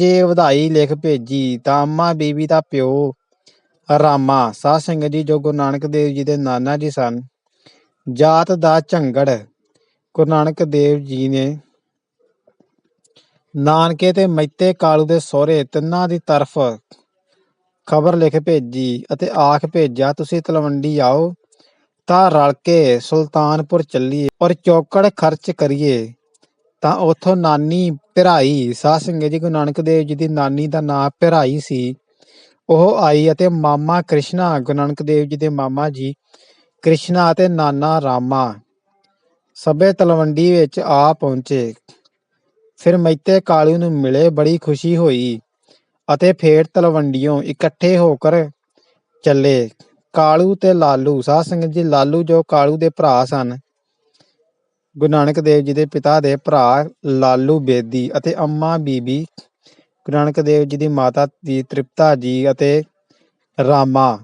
ਜੇ ਵਧਾਈ ਲਿਖ ਭੇਜੀ ਤਾਂ ਅੰਮਾ ਬੀਬੀ ਦਾ ਪਿਓ ਰਾਮਾ। ਸਾਧ ਸੰਗਤ ਜੀ ਜੋ ਗੁਰੂ ਨਾਨਕ ਦੇਵ ਜੀ ਦੇ ਨਾਨਾ ਜੀ ਸਨ, ਜਾਤ ਦਾ ਝੰਗੜ ਗੁਰੂ ਨਾਨਕ ਦੇਵ ਜੀ ਨੇ ਨਾਨਕੇ ਤੇ ਮੈਤੇ ਕਾਲੂ ਦੇ ਸਹੁਰੇ ਤਿੰਨਾਂ ਦੀ ਤਰਫ ਖਬਰ ਲਿਖ ਭੇਜੀ ਅਤੇ ਆਖ ਭੇਜਿਆ, ਤੁਸੀਂ ਤਲਵੰਡੀ ਆਓ ਤਾਂ ਰਲ ਕੇ ਸੁਲਤਾਨਪੁਰ ਚੱਲੀਏ ਔਰ ਚੌਕੜ ਖਰਚ ਕਰੀਏ। ਤਾਂ ਉਥੋਂ ਨਾਨੀ ਭਿਰਾਈ, ਸਾਧ ਸੰਗਤ ਜੀ ਗੁਰੂ ਨਾਨਕ ਦੇਵ ਜੀ ਦੀ ਨਾਨੀ ਦਾ ਨਾਂ ਭਿਰਾਈ ਸੀ। ਉਹ ਆਈ ਅਤੇ ਮਾਮਾ ਕ੍ਰਿਸ਼ਨਾ, ਗੁਰੂ ਨਾਨਕ ਦੇਵ ਜੀ ਦੇ ਮਾਮਾ ਜੀ, ਕ੍ਰਿਸ਼ਨਾ ਅਤੇ ਨਾਨਾ ਰਾਮਾ ਸਭੇ ਤਲਵੰਡੀ ਵਿੱਚ ਆ ਪਹੁੰਚੇ। ਫਿਰ ਮੈਤੇ ਕਾਲੂ ਨੂੰ ਮਿਲੇ, ਬੜੀ ਖੁਸ਼ੀ ਹੋਈ ਅਤੇ ਫੇਰ ਤਲਵੰਡੀਓਂ ਇਕੱਠੇ ਹੋ ਕਰ ਚੱਲੇ। ਕਾਲੂ ਤੇ ਲਾਲੂ, ਸਾਧ ਸੰਗਤ ਜੀ ਲਾਲੂ ਜੋ ਕਾਲੂ ਦੇ ਭਰਾ ਸਨ ਗੁਰੂ ਨਾਨਕ ਦੇਵ ਜੀ ਦੇ ਪਿਤਾ ਦੇ ਭਰਾ ਲਾਲੂ ਬੇਦੀ ਅਤੇ ਅੰਮਾ ਬੀਬੀ ਗੁਰੂ ਨਾਨਕ ਦੇਵ ਜੀ ਦੀ ਮਾਤਾ ਦੀ ਤ੍ਰਿਪਤਾ ਜੀ ਅਤੇ ਰਾਮਾ